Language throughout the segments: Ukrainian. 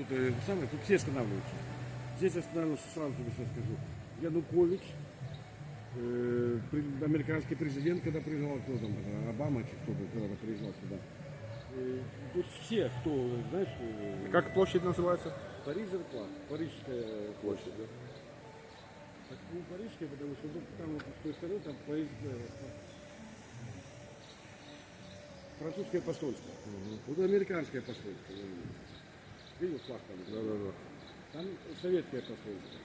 Тут, э, самое, тут все останавливаются. Здесь останавливаются, сразу тебе сейчас скажу. Янукович, э, американский президент, когда приезжал, кто там, э, Обама, чи кто был, когда приезжал сюда. Э, тут все, кто, знаешь, э, Как площадь называется? Парижер плат, Парижская площадь, да? Почему Парижская? Потому что тут, там вот с той стороны там поезд, э, французское посольство. Вот американское посольство. Видел. Флаг там? Да, да, да. Там советское посольство.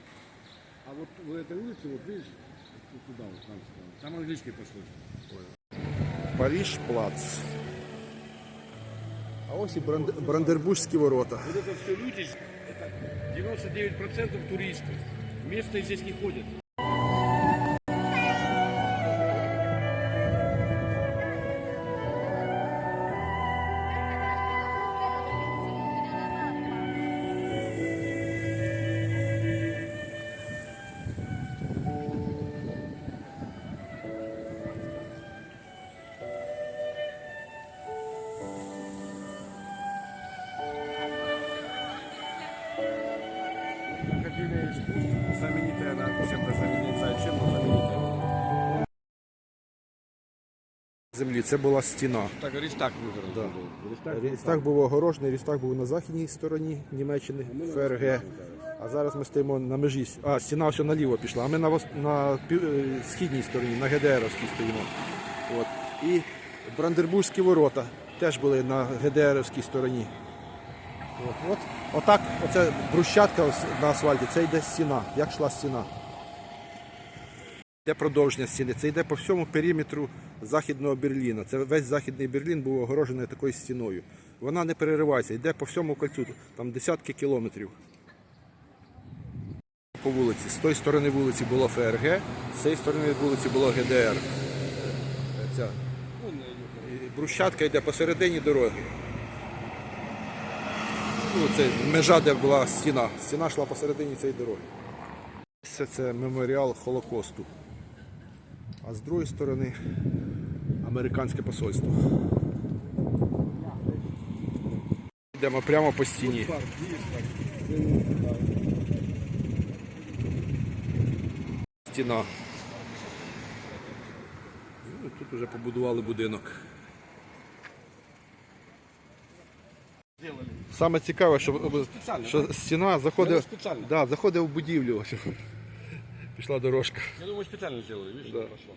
А вот в этой улице, вот видишь, вот туда вот, там, там английское посольство. Париж плац. А ось і Бранд... Брандербурзькі ворота. Вот это все люди, это 99% туристы. Местные здесь не ходят. Академия знаменитая, она чем-то знаменитая, чем, но знаменитая. Землі це була стіна. Так, Рейхстаг выбрал. Да. Рейхстаг. Рейхстаг був огорожений, Рейхстаг був на західній стороні Німеччини, ФРГ. А зараз ми стоїмо на межі. А, стіна все наліво пішла, а ми на, вос- на пів- е, східній стороні, на ГДРівській стоїмо. От. І Брандербурзькі ворота теж були на ГДРівській стороні. От, от, отак, оце брусчатка на асфальті, це йде стіна. Як йшла стіна? Йде продовження стіни. Це йде по всьому периметру Західного Берліна. Це весь Західний Берлін був огорожений такою стіною. Вона не переривається, йде по всьому кольцю, там десятки кілометрів. По вулиці. З тої сторони вулиці було ФРГ, з цієї сторони вулиці було ГДР. Ця. Брусчатка йде посередині дороги. Ну, це межа, де була стіна. Стіна йшла посередині цієї дороги. Це, це меморіал Холокосту. А з другої сторони американське посольство. Йдемо прямо по стіні. Стіна. Ну, тут вже побудували будинок. Саме цікаве, що, що стіна заходить, Спеціально. да, заходить в будівлю. Пішла дорожка. Я думаю, спеціально зробили, видишь, Да. пошло.